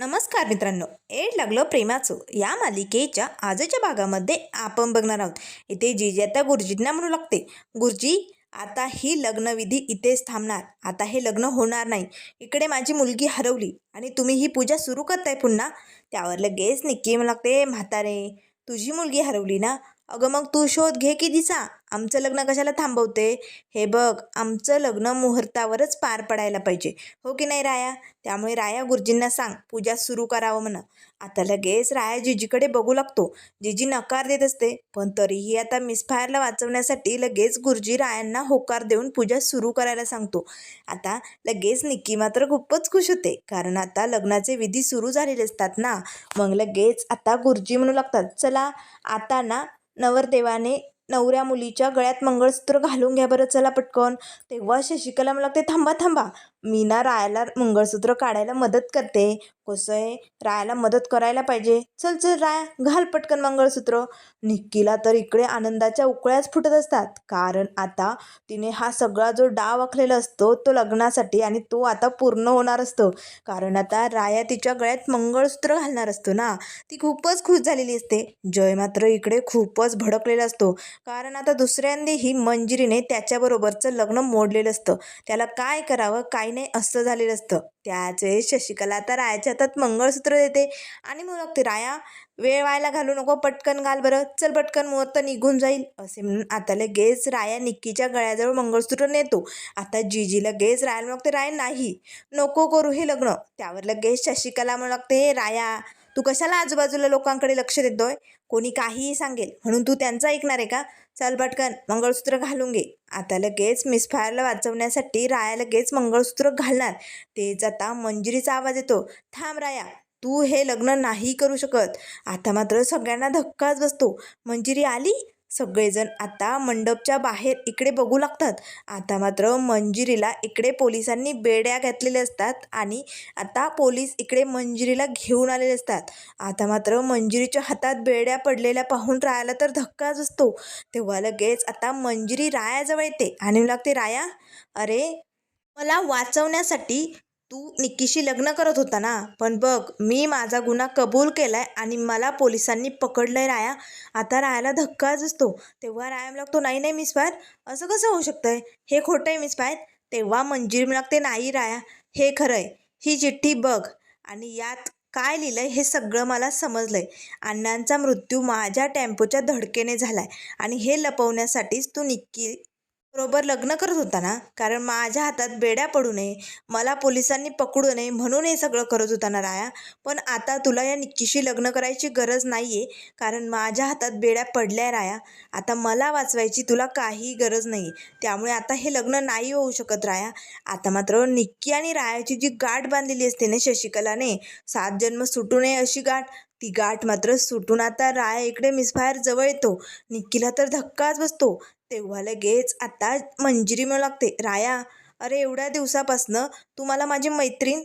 नमस्कार मित्रांनो. एड लागलं प्रेमाचं. या मालिकेच्या आजच्या भागामध्ये आपण बघणार आहोत. इथे जिजी आता गुरुजींना म्हणू लागते. गुरुजी आता ही लग्नविधी इथेच थांबणार. आता हे लग्न होणार नाही. इकडे माझी मुलगी हरवली आणि तुम्ही ही पूजा सुरू करताय पुन्हा. त्यावर लगेच निक्की म्हणू लागते म्हातारे तुझी मुलगी हरवली ना? अगं मग तू शोध घे की दिसा. आमचं लग्न कशाला थांबवते? हे बघ आमचं लग्न मुहूर्तावरच पार पडायला पाहिजे. हो की नाही राया? त्यामुळे राया गुरुजींना सांग पूजा सुरू करावं म्हणा. आता लगेच राया जिजीकडे बघू लागतो. जिजी नकार देत असते. पण तरीही आता मिसफायरला वाचवण्यासाठी लगेच गुरुजी रायांना होकार देऊन पूजा सुरू करायला सांगतो. आता लगेच निक्की मात्र खूपच खुश होते. कारण आता लग्नाचे विधी सुरू झालेले असतात ना. मग लगेच आता गुरुजी म्हणू लागतात चला आता ना नवरदेवाने नवऱ्या मुलीच्या गळ्यात मंगळसूत्र घालून घ्या बरं चला पटकन. तेव्हा शशिकला मला लागते थांबा थांबा. मी ना रायाला मंगळसूत्र काढायला मदत करते. कसं आहे रायाला मदत करायला पाहिजे. चल चल राया घाल पटकन मंगळसूत्र. निक्कीला तर इकडे आनंदाच्या उकळ्याच फुटत असतात. कारण आता तिने हा सगळा जो डाव आखलेला असतो तो लग्नासाठी आणि तो आता पूर्ण होणार असतो. कारण आता राया तिच्या गळ्यात मंगळसूत्र घालणार असतो ना. ती खूपच खुश झालेली असते. जय मात्र इकडे खूपच भडकलेला असतो. कारण आता दुसऱ्यांदी ही मंजिरीने त्याच्याबरोबरचं लग्न मोडलेलं असतं. त्याला काय करावं काय नाही असं झालेलं असतं. त्याच वेळेस शशिकला आता रायाच्या हातात मंगळसूत्र देते. आणि मग लागते राया वेळ व्हायला घालू नको पटकन घाल बरं. चल पटकन मुहूर्त निघून जाईल. असे म्हणून आता लगेच राया निक्कीच्या गळ्याजवळ मंगळसूत्र नेतो. आता जीजी लगेच रायाला लागते राय नाही. नको करू हे लग्न. त्यावर लगेच शशिकला म्हणू लागते हे राया तू कशाला आजूबाजूला लोकांकडे लक्ष देतोय कोणी काहीही सांगेल. म्हणून तू त्यांचं ऐकणार आहे का? चल पटकन मंगळसूत्र घालून घे. आता लगेच मिसफायरला वाचवण्यासाठी राया लगेच मंगळसूत्र घालणार. तेच आता मंजिरीचा आवाज येतो. थांब राया तू हे लग्न नाही करू शकत. आता मात्र सगळ्यांना धक्काच बसतो. मंजिरी आली? सगळेजण आता मंडपच्या बाहेर इकडे बघू लागतात. आता मात्र मंजिरीला इकडे पोलिसांनी बेड्या घातलेल्या असतात आणि आता पोलीस इकडे मंजिरीला घेऊन आलेले असतात. आता मात्र मंजिरीच्या हातात बेड्या पडलेल्या पाहून रायाला तर धक्काच असतो. तेव्हा लगेच आता मंजिरी रायाजवळ येते. आणि लागते राया अरे मला वाचवण्यासाठी तू निक्कीशी लग्न करत होता ना? पण बघ मी माझा गुन्हा कबूल केलाय आणि मला पोलिसांनी पकडलंय राया. आता रायाला धक्काच असतो. तेव्हा राया लागतो नाही नाही मिस फायर असं कसं होऊ शकतंय? हे खोटं आहे मिस फायर तेव्हा मंजिरी लागते नाही राया. हे खरं आहे ही चिठ्ठी बघ. आणि यात काय लिहिलंय हे सगळं मला समजलंय. अण्णांचा मृत्यू माझ्या टेम्पोच्या धडकेने झालाय. आणि हे लपवण्यासाठीच तू निक्की बरोबर लग्न करत होता ना? कारण माझ्या हातात बेड्या पडू नये मला पोलिसांनी पकडू नये म्हणून हे सगळं करत होता ना राया. पण आता तुला या निक्कीशी लग्न करायची गरज नाही आहे कारण माझ्या हातात बेड्या पडल्या राया. आता मला वाचवायची तुला काही गरज नाही त्यामुळे आता हे लग्न नाही होऊ शकत राया. आता मात्र निक्की आणि रायाची जी गाठ बांधलेली असते ना शशिकलाने सात जन्म सुटू नये अशी गाठ ती गाठ मात्र सुटून आता राया इकडे मिसफायर जवळ येतो. निक्कीला तर धक्काच बसतो. तेव्हा लगेच आता मंजिरी मिळू लागते. राया अरे एवढ्या दिवसापासनं तू मला माझी मैत्रीण?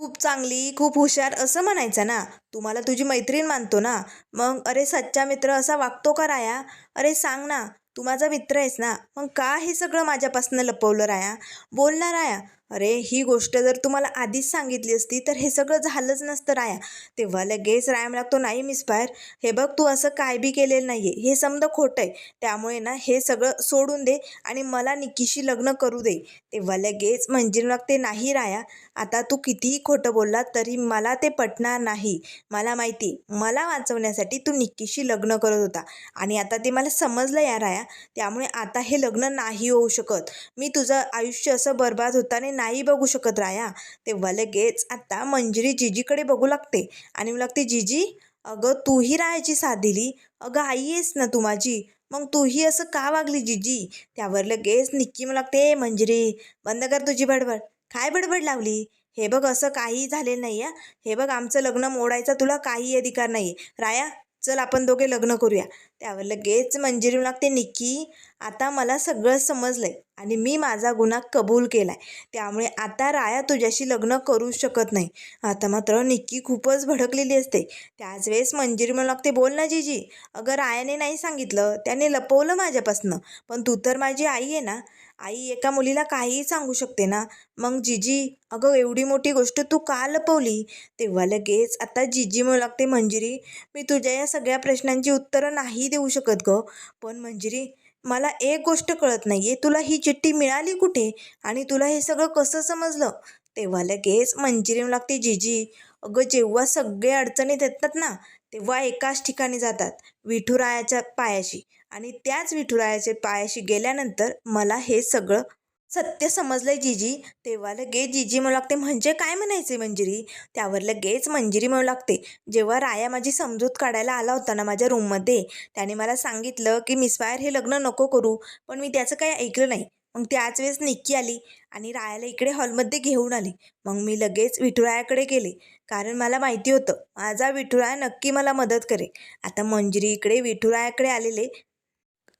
खूप चांगली खूप हुशार असं म्हणायचं ना? तू मला तुझी मैत्रीण मानतो ना? मग अरे सच्चा मित्र असा वागतो का राया? अरे सांग ना तू माझा मित्र आहेस ना? मग का हे सगळं माझ्यापासनं लपवलं राया? बोल ना राया अरे ही गोष्ट जर तुम्हाला आधीच सांगितली असती तर हे सगळं झालंच नसतं राया. तेव्हा लगेच राया लागतो नाही मिस फायर हे बघ तू असं काय बी केलेलं नाही आहे हे समजा खोटं आहे. त्यामुळे ना हे सगळं सोडून दे आणि मला निक्कीशी लग्न करू दे. तेव्हा लगेच मंजिरी लागते नाही राया आता तू कितीही खोटं बोलला तरी मला ते पटणार नाही. मला माहिती मला वाचवण्यासाठी तू निक्कीशी लग्न करत होता. आणि आता ते मला समजलं या राया. त्यामुळे आता हे लग्न नाही होऊ शकत. मी तुझं आयुष्य असं बर्बाद होताने नाही बघू शकत राया. तेव्हा लगेच आता मंजिरी जिजीकडे बघू लागते. आणि मग लागते जिजी अगं तूही राहायची साथ दिली. अगं आई आहेस ना तू माझी. मग तूही असं का वागली जिजी? त्यावर लगेच निक्की मला लागते मंजिरी बंद कर तुझी बडबड काय बडबड लावली? हे बघ असं काही झालेलं नाही आहे हे बघ आमचं लग्न मोडायचा तुला काही अधिकार नाही राया चल आपण दोघे लग्न करूया. त्यावर लगेच मंजिरी लागते निक्की आता मला सगळं समजलंय आणि मी माझा गुन्हा कबूल केलाय. त्यामुळे आता राया तुझ्याशी लग्न करू शकत नाही. आता मात्र निक्की खूपच भडकलेली असते. त्याच वेळेस मंजिरी म्हणू लागते बोल ना जीजी. अगं रायाने नाही सांगितलं. त्याने लपवलं माझ्यापासनं. पण तू तर माझी आई आहे ना. आई एका मुलीला काहीही सांगू शकते ना? मग जिजी अगं एवढी मोठी गोष्ट तू का लपवली? तेव्हा लगेच आता जिजी म्हणू लागते मंजिरी मी तुझ्या या सगळ्या प्रश्नांची उत्तरं नाही देऊ शकत गं. पण मंजिरी मला एक गोष्ट कळत नाही आहे तुला ही चिठ्ठी मिळाली कुठे? आणि तुला हे सगळं कसं समजलं? तेव्हा लगेच मंजिरी म्हणू लागते जिजी अगं जेव्हा सगळे अडचणीत येतात ना तेव्हा एकाच ठिकाणी जातात विठुरायाच्या पायाशी. आणि त्याच विठुरायाच्या पायाशी गेल्यानंतर मला हे सगळं सत्य समजलंय जिजी. तेव्हा लगेच जिजी म्हणू लागते म्हणजे काय म्हणायचे मंजिरी? त्यावर लगेच मंजिरी म्हणू लागते जेव्हा राया माझी समजूत काढायला आला होता ना माझ्या रूममध्ये त्याने मला सांगितलं की मिसफायर हे लग्न नको करू पण मी त्याचं काही ऐकलं नाही. मग त्याच वेळेस निक्की आली आणि रायाला इकडे हॉलमध्ये घेऊन आली. मग मी लगेच विठुरायाकडे गेले कारण मला माहिती होतं माझा विठुराया नक्की मला मदत करेल. आता मंजिरी इकडे विठुरायाकडे आलेले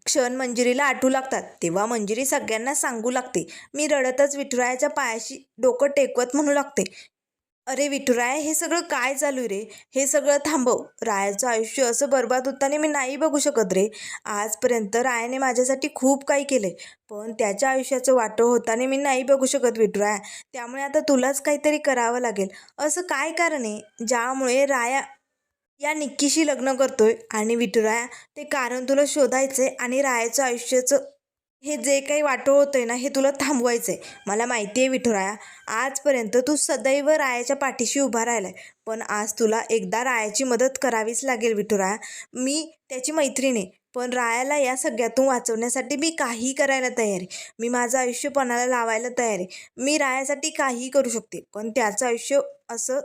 क्षण मंजिरीला आठवू लागतात. तेव्हा मंजिरी सगळ्यांना सांगू लागते. मी रडतच विठुरायाच्या पायाशी डोकं टेकवत म्हणू लागते. अरे विठुराय हे सगळं काय चालू रे? हे सगळं थांबव. रायाचं आयुष्य असं बर्बाद होताना मी नाही बघू शकत रे. आजपर्यंत रायाने माझ्यासाठी खूप काही केलं पण त्याच्या आयुष्याचं वाटं होताना मी नाही बघू शकत विठुराय. त्यामुळे आता तुलाच काहीतरी करावं लागेल. असं काय कारण आहे? ज्यामुळे राया या निक्कीशी लग्न करतोय आणि विठुराया ते कारण तुला शोधायचं आहे आणि रायाचं आयुष्याचं हे जे काही वाटो होतं आहे ना हे तुला थांबवायचं आहे मला माहिती आहे विठुराया आजपर्यंत तू सदैव रायाच्या पाठीशी उभा राहिला आहे पण आज तुला एकदा रायाची मदत करावीच लागेल विठुराया. मी त्याची मैत्रीण आहे पण रायाला या सगळ्यातून वाचवण्यासाठी मी काही करायला तयार. आहे मी माझं आयुष्य पणाला लावायला तयार. आहे मी रायासाठी काहीही करू शकते पण त्याचं आयुष्य असं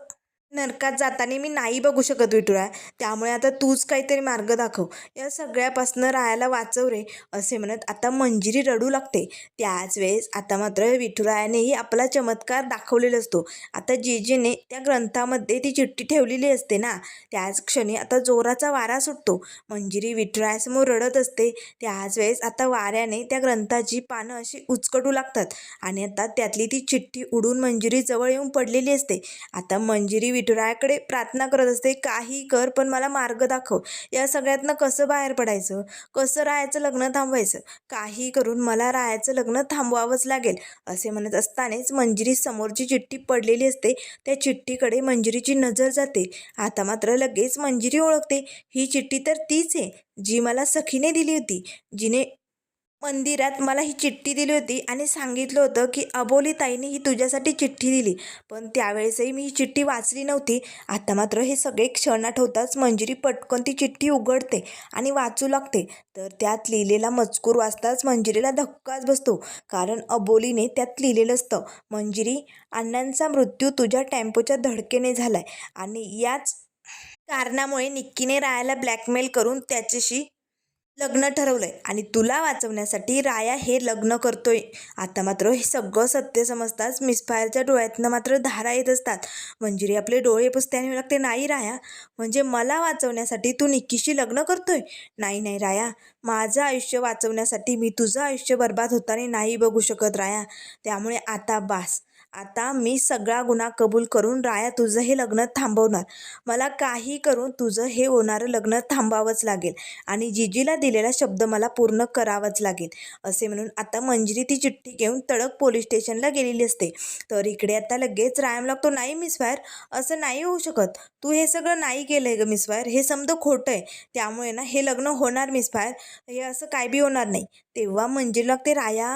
नरकात जाताना मी नाही बघू शकत विठुराय. त्यामुळे आता तूच काहीतरी मार्ग दाखव. या सगळ्यापासनं रायाला वाचव रे असे म्हणत आता मंजिरी रडू लागते. त्याच वेळेस आता मात्र विठुरायानेही आपला चमत्कार दाखवलेला असतो. आता जेजेने त्या ग्रंथामध्ये ती चिठ्ठी ठेवलेली असते ना त्याच क्षणी आता जोराचा वारा सुटतो. मंजिरी विठुरायासमोर रडत असते. त्याच वेळेस आता वाऱ्याने त्या ग्रंथाची पानं अशी उचकटू लागतात. आणि आता त्यातली ती चिठ्ठी उडून मंजिरी जवळ येऊन पडलेली असते. आता मंजिरी विठुरायाकडे प्रार्थना करत असते काही कर पण मला मार्ग दाखव. या सगळ्यातनं कसं बाहेर पडायचं? कसं रायाचं लग्न थांबवायचं? काही करून मला रायाचं लग्न थांबवावंच लागेल असे म्हणत असतानाच मंजिरी समोरची चिठ्ठी पडलेली असते. त्या चिठ्ठीकडे मंजिरीची नजर जाते. आता मात्र लगेच मंजिरी ओळखते. ही चिठ्ठी तर तीच आहे जी मला सखीने दिली होती. जिने मंदिरात मला ही चिठ्ठी दिली होती आणि सांगितलं होतं की अबोली ताईने ही तुझ्यासाठी चिठ्ठी दिली. पण त्यावेळेसही मी ही चिठ्ठी वाचली नव्हती. आता मात्र हे सगळे क्षण आठवताच मंजिरी पटकन ती चिठ्ठी उघडते आणि वाचू लागते. तर त्यात लिहिलेला मजकूर वाचताच मंजिरीला धक्काच बसतो. कारण अबोलीने त्यात लिहिलेलं असतं मंजिरी अण्णांचा मृत्यू तुझ्या टेम्पोच्या धडकेने झाला आहे आणि याच कारणामुळे निक्कीने रायाला ब्लॅकमेल करून त्याच्याशी लग्न ठरवलंय. आणि तुला वाचवण्यासाठी राया हे लग्न करतोय. आता मात्र हे सगळं सत्य समजताच मिसफायरच्या डोळ्यातनं मात्र धारा येत असतात. मंजिरी आपले डोळे पुसत्याने लागते नाही राया म्हणजे मला वाचवण्यासाठी तू निक्कीशी लग्न करतोय? नाही नाही राया माझं आयुष्य वाचवण्यासाठी मी तुझं आयुष्य बर्बाद होताना नाही बघू शकत राया. त्यामुळे आता बास आता मी सगळा गुन्हा कबूल करून राया तुझं हे लग्न थांबवणार. मला काही करून तुझं हे होणारं लग्न थांबावंच लागेल आणि जिजीला दिलेला शब्द मला पूर्ण करावाच लागेल असे म्हणून आता मंजिरी ती चिठ्ठी घेऊन तडक पोलीस स्टेशनला गेलेली असते. तर इकडे आता लगेच रायम लागतो नाही मिस फायर असं नाही होऊ शकत. तू हे सगळं नाही केलं आहे ग मिस फायर हे समजा खोटं आहे. त्यामुळे ना हे लग्न होणार मिस फायर हे असं काय बी होणार नाही. तेव्हा मंजिरी ते राया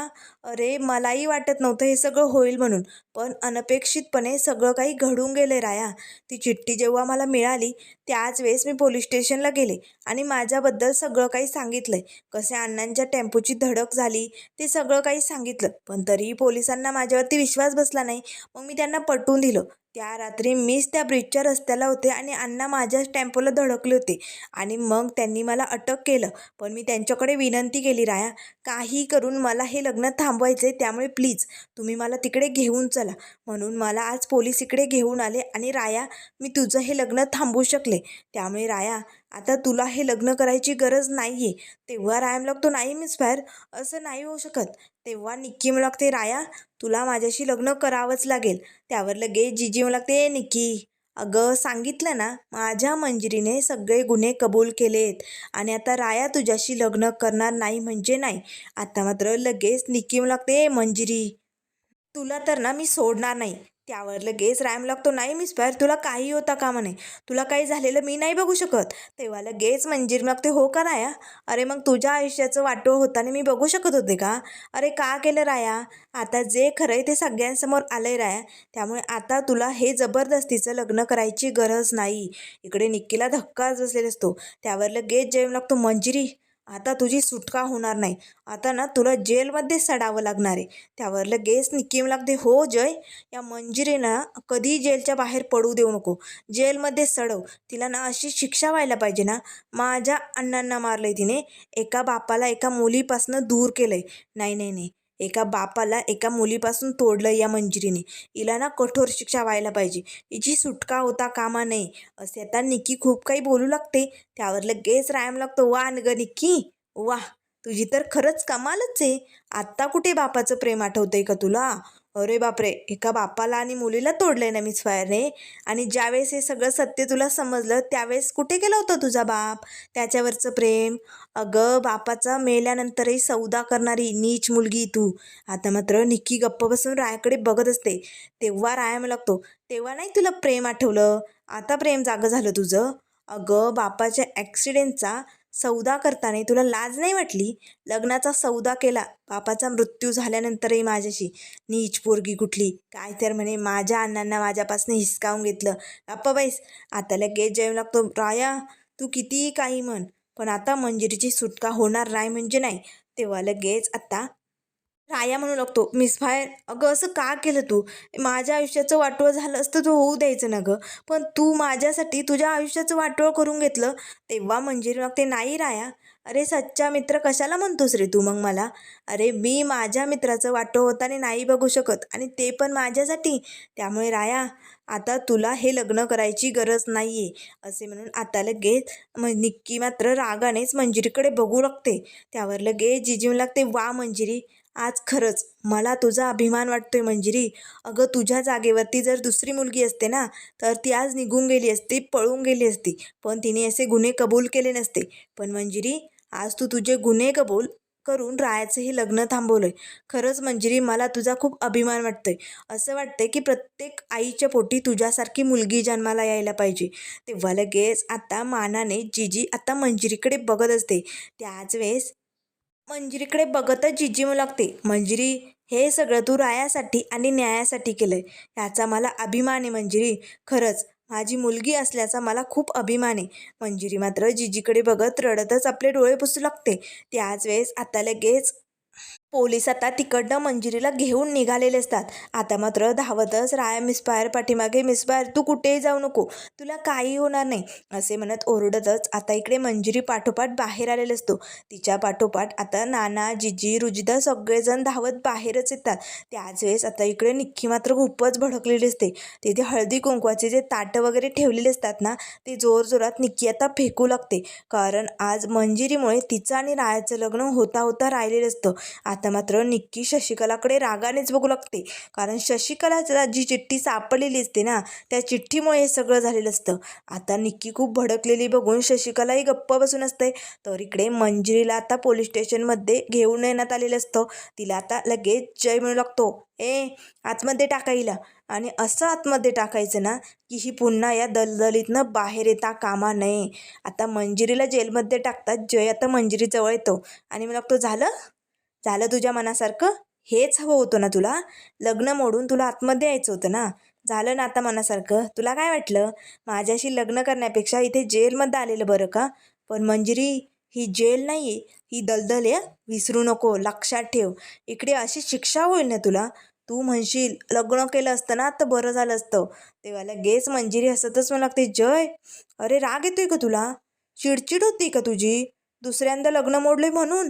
अरे मलाही वाटत नव्हतं हे सगळं होईल म्हणून. पण अनपेक्षितपणे सगळं काही घडून गेले राया. ती चिठ्ठी जेव्हा मला मिळाली त्याच वेळेस मी पोलीस स्टेशनला गेले आणि माझ्याबद्दल सगळं काही सांगितलं आहे कसे अण्णांच्या टेम्पोची धडक झाली ते सगळं काही सांगितलं. पण तरीही पोलिसांना माझ्यावरती विश्वास बसला नाही. मग मी त्यांना पटवून दिलं. त्या रात्री मीच त्या ब्रिजच्या रस्त्याला होते आणि अण्णा माझ्याच टेम्पोला धडकले होते. आणि मग त्यांनी मला अटक केलं. पण मी त्यांच्याकडे विनंती केली राया काही करून मला हे लग्न थांबवायचं आहे त्यामुळे प्लीज तुम्ही मला तिकडे घेऊन चला. म्हणून मला आज पोलीस इकडे घेऊन आले आणि राया मी तुझं हे लग्न थांबवू शकले. त्यामुळे राया आता तुला हे लग्न करायची गरज नाही आहे तेव्हा रायम लागतो नाही मिस फायर असं नाही होऊ शकत. तेव्हा निक्की मला लागते राया तुला माझ्याशी लग्न करावंच लागेल. त्यावर लगेच जिजी लागते. निक्की अगं सांगितलं ना माझ्या मंजिरीने सगळे गुन्हे कबूल केलेत. आणि आता राया तुझ्याशी लग्न करणार नाही म्हणजे नाही. आता मात्र लगेच निकीम लागते मंजिरी. तुला तर ना मी सोडणार नाही. त्यावर लगेच रॅम लागतो. नाही मिस फायर तुला काही होता कामा म्हणे तुला काही झालेलं मी नाही बघू शकत. तेव्हा लगेच मंजीर लागते हो का राया? अरे मग तुझ्या आयुष्याचं वाटोळ होताना मी बघू शकत होते का? अरे का केलं राया? आता जे खरं आहे ते सगळ्यांसमोर आलंय राया. त्यामुळे आता तुला हे जबरदस्तीचं लग्न करायची गरज नाही. इकडे निक्कीला धक्काच बसलेला असतो. त्यावर लगेच जेवण लागतो. मंजिरी आता तुझी सुटका होणार नाही. आता ना तुला जेलमध्ये सडावं लागणार आहे. त्यावर लगेच निकीम लागते हो जय. या मंजिरीनं कधी जेलच्या बाहेर पडू देऊ नको. जेलमध्ये सडव. तिला ना अशी शिक्षा व्हायला पाहिजे ना. माझ्या अण्णांना मारलंय तिने. एका बापाला एका मुलीपासनं दूर केलंय. नाही नाही नाही. एका बापाला एका मुलीपासून तोडलं या मंजिरीने. हिला ना कठोर शिक्षा व्हायला पाहिजे. हिची सुटका होता कामा नये असे आता निक्की खूप काही बोलू लागते. त्यावर लगेच रायम लागतो वा ग निक्की वा तुझी तर खरंच कमालच आहे. आत्ता कुठे बापाचं प्रेम आठवतंय का तुला? अरे बापरे एका बापाला आणि मुलीला तोडलंय ना मी स्वायरने आणि ज्यावेळेस हे सगळं सत्य तुला समजलं त्यावेळेस कुठे गेला होता तुझा बाप? त्याच्यावरचं प्रेम? अगं बापाचा मेल्यानंतरही सौदा करणारी नीच मुलगी तू. आता मात्र निक्की गप्प बसून रायाकडे बघत असते. तेव्हा राया लागतो तेव्हा नाही तुला प्रेम आठवलं? आता प्रेम जागं झालं तुझं? अगं बापाच्या ॲक्सिडेंटचा सौदा करताना तुला लाज नाही वाटली? लग्नाचा सौदा केला बापाचा मृत्यू झाल्यानंतरही माझ्याशी. नीच पोरगी कुठली? काय तर म्हणे माझ्या अण्णांना माझ्यापासून हिसकावून घेतलं. गप्पा बाईस आता लगेच जेवण लागतो. राया तू कितीही काही म्हण पण आता मंजिरीची सुटका होणार नाही म्हणजे नाही. तेव्हा लगेच आता राया म्हणू लागतो मिस फायर अगं असं का केलं तू? माझ्या आयुष्याचं वाटोळ झालं असतं तू होऊ द्यायचं ना गं. पण तू माझ्यासाठी तुझ्या आयुष्याचं वाटोळ करून घेतलं तेव्हा मंजिरी लागते नाही राया. अरे सच्चा मित्र कशाला म्हणतोस रे तू मग मला? अरे मी माझ्या मित्राचं वाटोळ होताना नाही बघू शकत आणि ते पण माझ्यासाठी. त्यामुळे राया आता तुला हे लग्न करायची गरज नाही आहे असे म्हणून आता लगेच म निक्की मात्र रागानेच मंजिरीकडे बघू लागते. त्यावर लगेच जिजीव लागते वा मंजिरी आज खरंच मला तुझा अभिमान वाटतोय मंजिरी. अगं तुझ्या जागेवरती जर दुसरी मुलगी असते ना तर ती आज निघून गेली असती पळून गेली असती. पण तिने असे गुन्हे कबूल केले नसते. पण मंजिरी आज तू तुझे गुन्हे कबूल करून रायाचं हे लग्न थांबवलं आहे खरंच मंजिरी मला तुझा खूप अभिमान वाटतोय. असं वाटतंय की प्रत्येक आईच्या पोटी तुझ्यासारखी मुलगी जन्माला यायला पाहिजे. तेव्हा लगेच आता मानाने जीजी आता मंजिरीकडे बघत असते. त्याच वेळेस मंजिरीकडे बघतच जिजीमू लागते. मंजिरी हे सगळं तू रायासाठी आणि न्यायासाठी केलं आहे ह्याचा मला अभिमान आहे मंजिरी. खरंच माझी मुलगी असल्याचा मला खूप अभिमान. आहे मंजिरी मात्र जिजीकडे बघत रडतच आपले डोळे पुसू लागते. त्याच वेळेस आता लगेच पोलीस आता तिकडनं मंजिरीला घेऊन निघालेले असतात. आता मात्र धावतच राया मिसबाहेर पाठीमागे मिसबाहेर तू कुठेही जाऊ नको तुला काही होणार नाही असे म्हणत ओरडतच आता इकडे मंजिरी पाठोपाठ बाहेर आलेले असतो. तिच्या पाठोपाठ आता नाना जिजी रुजिदा सगळेजण धावत बाहेरच येतात. त्याच वेळेस आता इकडे निक्की मात्र खूपच भडकलेली असते. तिथे हळदी कुंकवाचे जे ताटं वगैरे ठेवलेले असतात ना ते जोरजोरात निक्की आता फेकू लागते. कारण आज मंजिरीमुळे तिचं आणि रायाचं लग्न होता होता राहिलेलं असतं. आता मात्र निक्की शशिकलाकडे रागानेच बघू लागते. कारण शशिकलाला जी चिठ्ठी सापडलेली असते ना त्या चिठ्ठीमुळे हे सगळं झालेलं असतं. आता निक्की खूप भडकलेली बघून शशिकलाही गप्प बसून असते. तर इकडे मंजिरीला आता पोलीस स्टेशनमध्ये घेऊन येण्यात आलेलं असतं. तिला आता लगेच जय म्हणू लागतो. ए आतमध्ये टाकायला आणि असं आतमध्ये टाकायचं ना की ही पुन्हा या दलदलीतनं बाहेर येता कामा नये. आता मंजिरीला जेलमध्ये टाकतात जय आता मंजिरीजवळ येतो. आणि मला लागतो झालं? झालं तुझ्या मनासारखं? हेच हवं होतं ना तुला? लग्न मोडून तुला आतमध्ये यायचं होतं ना? झालं ना आता मनासारखं? तुला काय वाटलं? माझ्याशी लग्न करण्यापेक्षा इथे जेलमध्ये आलेलं बरं का? पण मंजिरी ही जेल नाही आहे ही दलदल आहे विसरू नको. लक्षात ठेव. इकडे अशी शिक्षा होईल ना तुला? तू म्हणशील लग्न केलं असतं ना तर बरं झालं असतं. तेव्हा लगेच मंजिरी हसतच मला लागते. जय! अरे राग येतोय का तुला? चिडचिड होती का तुझी? दुसऱ्यांदा लग्न मोडले म्हणून?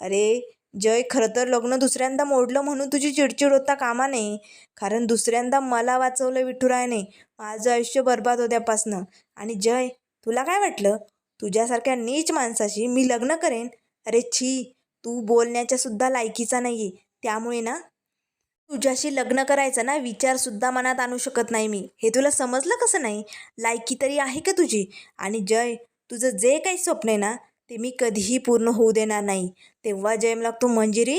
अरे जय खरं तर लग्न दुसऱ्यांदा मोडलं म्हणून तुझी चिडचिड होता कामा नाही कारण दुसऱ्यांदा मला वाचवलं विठुरायने माझं आयुष्य बर्बाद होत्यापासनं. आणि जय तुला काय वाटलं? तुझ्यासारख्या नीच माणसाशी मी लग्न करेन? अरे छी तू बोलण्याच्या सुद्धा लायकीचा नाही आहे त्यामुळे ना? तुझ्याशी लग्न करायचा ना विचारसुद्धा मनात आणू शकत नाही मी. हे तुला समजलं कसं नाही? लायकी तरी आहे का तुझी? आणि जय तुझं जे काही स्वप्न आहे ना ते मी कधीही पूर्ण होऊ देणार नाही. तेव्हा जयम लागतो मंजिरी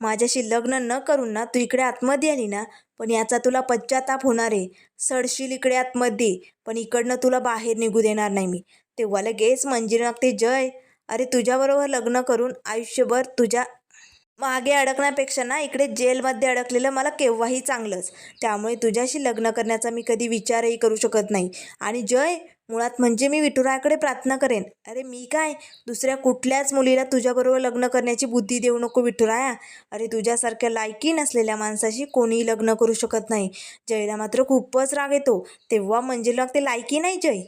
माझ्याशी लग्न न करून ना तू इकडे आतमध्ये आली ना पण याचा तुला पश्चाताप होणार आहे. सडशील इकडे आतमध्ये पण इकडनं तुला बाहेर निघू देणार नाही मी. तेव्हा लगेच मंजिरी लागते जय अरे तुझ्याबरोबर लग्न करून आयुष्यभर तुझ्या मागे अडकण्यापेक्षा ना इकडे जेलमध्ये अडकलेलं मला केव्हाही चांगलंच. त्यामुळे तुझ्याशी लग्न करण्याचा मी कधी विचारही करू शकत नाही. आणि जय मुळात म्हणजे मी विठुरायाकडे प्रार्थना करेन. अरे मी काय? दुसऱ्या कुठल्याच मुलीला तुझ्याबरोबर लग्न करण्याची बुद्धी देऊ नको विठुराया. अरे तुझ्यासारख्या लायकी नसलेल्या माणसाशी कोणीही लग्न करू शकत नाही. जयला मात्र खूपच राग येतो. तेव्हा म्हणजे ते लायकी नाही जय.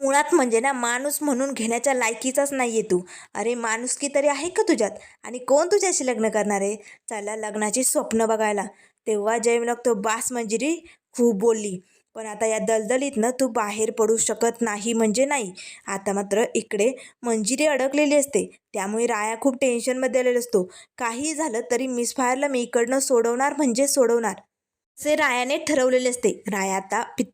मुळात म्हणजे ना माणूस म्हणून घेण्याच्या लायकीचाच नाही आहे तू. अरे माणुसकी तरी आहे का तुझ्यात? आणि कोण तुझ्याशी लग्न करणार आहे? चला लग्नाची स्वप्न बघायला. तेव्हा जय लागतो बास मंजिरी खूप बोलली. पण आता या दलदलीतनं तू बाहेर पडू शकत नाही म्हणजे नाही. आता मात्र इकडे मंजिरी अडकलेली असते. त्यामुळे राया खूप टेन्शनमध्ये आलेला असतो. काही झालं तरी मिसफायरला मी इकडनं सोडवणार म्हणजे सोडवणार. असे रायाने ठरवलेले असते. राया आता पि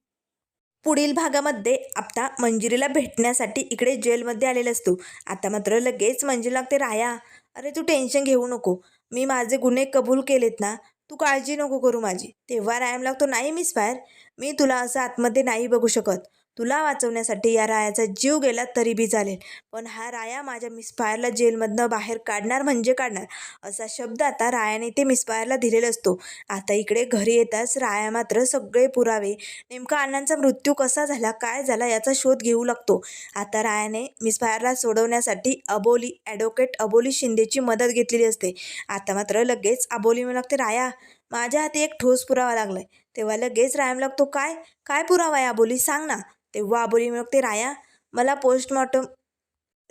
पुढील भागामध्ये आता मंजिरीला भेटण्यासाठी इकडे जेलमध्ये आलेला असतो. आता मात्र लगेच मंजिरी लागते राया. अरे तू टेन्शन घेऊ नको. मी माझे गुन्हे कबूल केलेत ना. तू काळजी नको करू माझी. तेव्हा रायम लागतो नाही मिस फायर मी तुला असं आतमध्ये नाही बघू शकत. तुला वाचवण्यासाठी या रायाचा जीव गेला तरी बी चालेल. पण हा राया माझ्या मिसफायरला जेलमधनं बाहेर काढणार म्हणजे काढणार? असा शब्द आता रायाने ते मिसफायरला दिलेला असतो. आता इकडे घरी येताच राया मात्र सगळे पुरावे नेमका अण्णांचा मृत्यू कसा झाला काय झाला याचा शोध घेऊ लागतो. आता रायाने मिसफायरला सोडवण्यासाठी अबोली ॲडव्होकेट अबोली शिंदेची मदत घेतलेली असते. आता मात्र लगेच अबोली म्हणू लागते राया माझ्या हाती एक ठोस पुरावा लागलाय. तेव्हा लगेच रायम लागतो काय? काय पुरावा आहे अबोली? सांग ना. तेव्हा अबोली मिळते राया. मला पोस्टमॉर्टम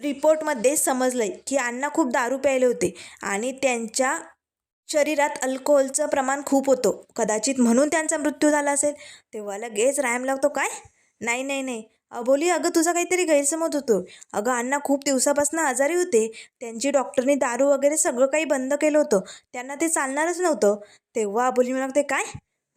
रिपोर्टमध्ये समजलंय की अण्णा खूप दारू प्यायले होते आणि त्यांच्या शरीरात अल्कोहोलचं प्रमाण खूप होतं. कदाचित म्हणून त्यांचा मृत्यू झाला असेल. तेव्हा लगेच रायम लागतो काय? नाही नाही नाही. अबोली अगं तुझा काहीतरी गैरसमज होतो. अगं अण्णा खूप दिवसापासून आजारी होते. त्यांची डॉक्टरनी दारू वगैरे सगळं काही बंद केलं होतं. त्यांना ते चालणारच नव्हतं. तेव्हा अबोली म्हणते काय?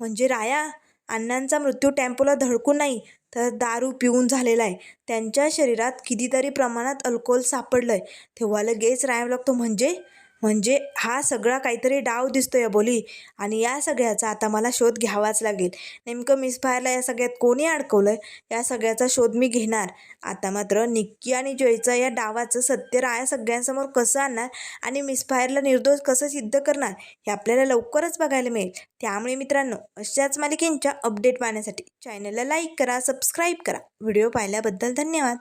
म्हणजे राया अण्णांचा मृत्यू टेम्पोला धडकून नाही तर दारू पिऊन झालेला आहे. त्यांच्या शरीरात कितीतरी प्रमाणात अल्कोहोल सापडलं आहे तेव्हा लगेच रायम लागतो म्हणजे? म्हणजे हा सगळा काहीतरी डाव दिसतो या बोली. आणि या सगळ्याचा आता मला शोध घ्यावाच लागेल. नेमकं मिसफायरला या सगळ्यात कोणी अडकवलं या सगळ्याचा शोध मी घेणार. आता मात्र निक्की आणि जयचा या डावाचं सत्य राया सगळ्यांसमोर कसं आणणार? आणि मिसफायरला निर्दोष कसं सिद्ध करणार? हे आपल्याला लवकरच बघायला मिळेल. त्यामुळे मित्रांनो अशाच मालिकेंच्या अपडेट पाहण्यासाठी चॅनलला लाईक करा सबस्क्राईब करा. व्हिडिओ पाहिल्याबद्दल धन्यवाद.